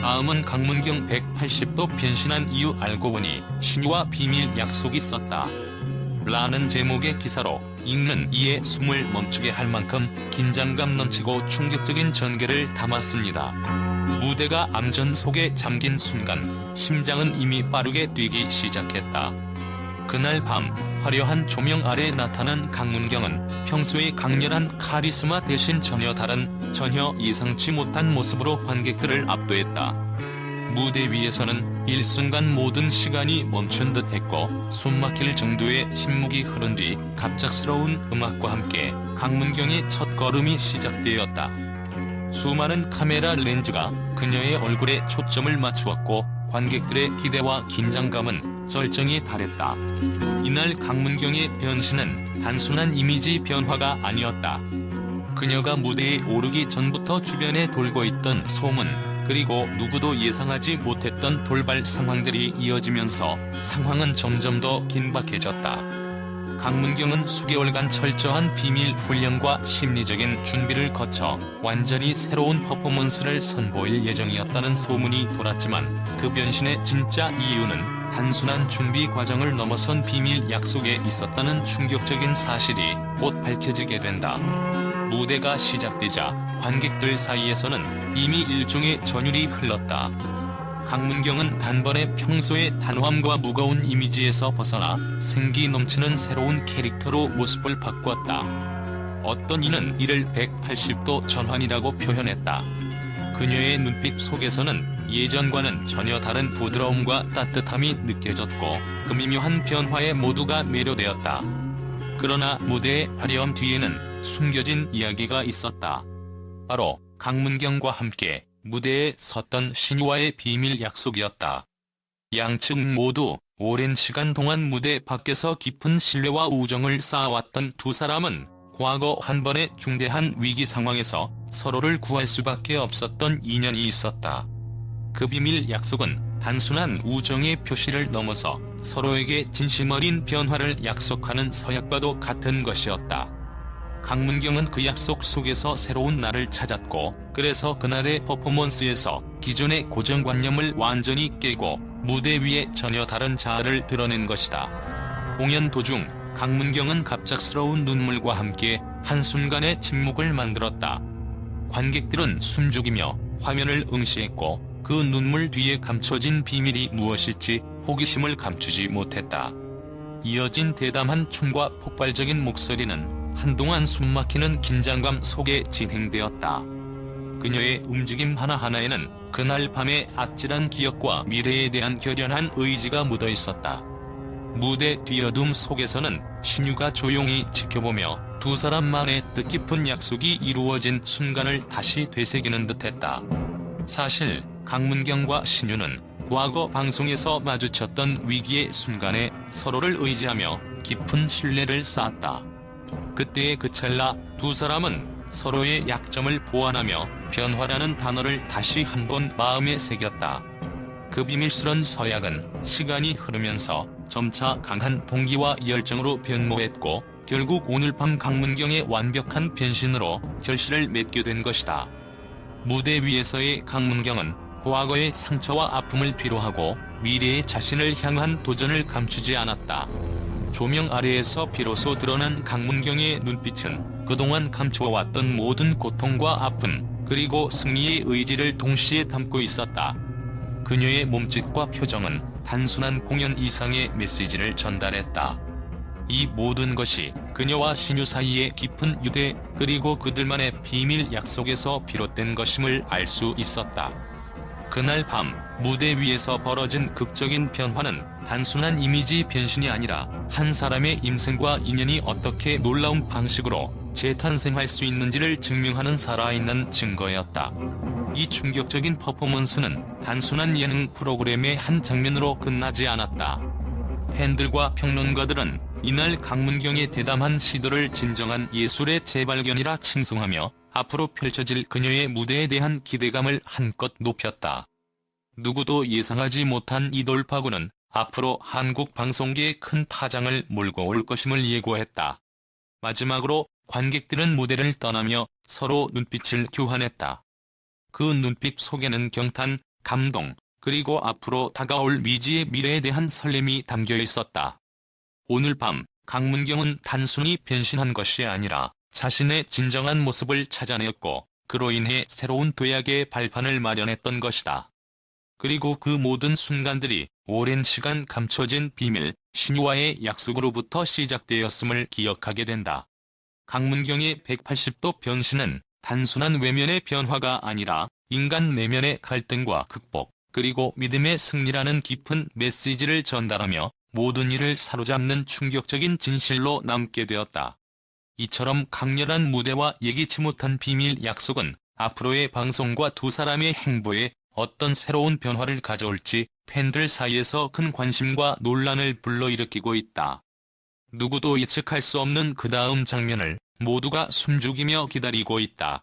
다음은 강문경 180도 변신한 이유 알고 보니 신유와 비밀 약속이 있었다. 라는 제목의 기사로 읽는 이의 숨을 멈추게 할 만큼 긴장감 넘치고 충격적인 전개를 담았습니다. 무대가 암전 속에 잠긴 순간 심장은 이미 빠르게 뛰기 시작했다. 그날 밤 화려한 조명 아래 나타난 강문경은 평소의 강렬한 카리스마 대신 전혀 다른 전혀 예상치 못한 모습으로 관객들을 압도했다. 무대 위에서는 일순간 모든 시간이 멈춘 듯 했고 숨막힐 정도의 침묵이 흐른 뒤 갑작스러운 음악과 함께 강문경의 첫 걸음이 시작되었다. 수많은 카메라 렌즈가 그녀의 얼굴에 초점을 맞추었고 관객들의 기대와 긴장감은 절정에 달했다. 이날 강문경의 변신은 단순한 이미지 변화가 아니었다. 그녀가 무대에 오르기 전부터 주변에 돌고 있던 소문, 그리고 누구도 예상하지 못했던 돌발 상황들이 이어지면서 상황은 점점 더 긴박해졌다. 강문경은 수개월간 철저한 비밀 훈련과 심리적인 준비를 거쳐 완전히 새로운 퍼포먼스를 선보일 예정이었다는 소문이 돌았지만 그 변신의 진짜 이유는 단순한 준비 과정을 넘어선 비밀 약속에 있었다는 충격적인 사실이 곧 밝혀지게 된다. 무대가 시작되자 관객들 사이에서는 이미 일종의 전율이 흘렀다. 강문경은 단번에 평소의 단호함과 무거운 이미지에서 벗어나 생기 넘치는 새로운 캐릭터로 모습을 바꾸었다. 어떤 이는 이를 180도 전환이라고 표현했다. 그녀의 눈빛 속에서는 예전과는 전혀 다른 부드러움과 따뜻함이 느껴졌고 그 미묘한 변화에 모두가 매료되었다. 그러나 무대의 화려함 뒤에는 숨겨진 이야기가 있었다. 바로 강문경과 함께 무대에 섰던 신유와의 비밀 약속이었다. 양측 모두 오랜 시간 동안 무대 밖에서 깊은 신뢰와 우정을 쌓아왔던 두 사람은 과거 한 번의 중대한 위기 상황에서 서로를 구할 수밖에 없었던 인연이 있었다. 그 비밀 약속은 단순한 우정의 표시를 넘어서 서로에게 진심 어린 변화를 약속하는 서약과도 같은 것이었다. 강문경은 그 약속 속에서 새로운 나를 찾았고 그래서 그날의 퍼포먼스에서 기존의 고정관념을 완전히 깨고 무대 위에 전혀 다른 자아를 드러낸 것이다. 공연 도중 강문경은 갑작스러운 눈물과 함께 한순간의 침묵을 만들었다. 관객들은 숨죽이며 화면을 응시했고 그 눈물 뒤에 감춰진 비밀이 무엇일지 호기심을 감추지 못했다. 이어진 대담한 춤과 폭발적인 목소리는 한동안 숨막히는 긴장감 속에 진행되었다. 그녀의 움직임 하나하나에는 그날 밤의 아찔한 기억과 미래에 대한 결연한 의지가 묻어 있었다. 무대 뒤어둠 속에서는 신유가 조용히 지켜보며 두 사람만의 뜻깊은 약속이 이루어진 순간을 다시 되새기는 듯했다. 사실 강문경과 신유는 과거 방송에서 마주쳤던 위기의 순간에 서로를 의지하며 깊은 신뢰를 쌓았다. 그때의 그 찰나 두 사람은 서로의 약점을 보완하며 변화라는 단어를 다시 한번 마음에 새겼다. 그 비밀스런 서약은 시간이 흐르면서 점차 강한 동기와 열정으로 변모했고 결국 오늘 밤 강문경의 완벽한 변신으로 결실을 맺게 된 것이다. 무대 위에서의 강문경은 과거의 상처와 아픔을 뒤로하고 미래의 자신을 향한 도전을 감추지 않았다. 조명 아래에서 비로소 드러난 강문경의 눈빛은 그동안 감추어왔던 모든 고통과 아픔, 그리고 승리의 의지를 동시에 담고 있었다. 그녀의 몸짓과 표정은 단순한 공연 이상의 메시지를 전달했다. 이 모든 것이 그녀와 신유 사이의 깊은 유대, 그리고 그들만의 비밀 약속에서 비롯된 것임을 알 수 있었다. 그날 밤 무대 위에서 벌어진 극적인 변화는 단순한 이미지 변신이 아니라 한 사람의 임생과 인연이 어떻게 놀라운 방식으로 재탄생할 수 있는지를 증명하는 살아있는 증거였다. 이 충격적인 퍼포먼스는 단순한 예능 프로그램의 한 장면으로 끝나지 않았다. 팬들과 평론가들은 이날 강문경의 대담한 시도를 진정한 예술의 재발견이라 칭송하며 앞으로 펼쳐질 그녀의 무대에 대한 기대감을 한껏 높였다. 누구도 예상하지 못한 이 돌파구는 앞으로 한국 방송계에 큰 파장을 몰고 올 것임을 예고했다. 마지막으로 관객들은 무대를 떠나며 서로 눈빛을 교환했다. 그 눈빛 속에는 경탄, 감동, 그리고 앞으로 다가올 미지의 미래에 대한 설렘이 담겨 있었다. 오늘 밤 강문경은 단순히 변신한 것이 아니라 자신의 진정한 모습을 찾아냈고 그로 인해 새로운 도약의 발판을 마련했던 것이다. 그리고 그 모든 순간들이 오랜 시간 감춰진 비밀, 신유와의 약속으로부터 시작되었음을 기억하게 된다. 강문경의 180도 변신은 단순한 외면의 변화가 아니라 인간 내면의 갈등과 극복, 그리고 믿음의 승리라는 깊은 메시지를 전달하며 모든 이를 사로잡는 충격적인 진실로 남게 되었다. 이처럼 강렬한 무대와 예기치 못한 비밀 약속은 앞으로의 방송과 두 사람의 행보에 어떤 새로운 변화를 가져올지 팬들 사이에서 큰 관심과 논란을 불러일으키고 있다. 누구도 예측할 수 없는 그 다음 장면을 모두가 숨죽이며 기다리고 있다.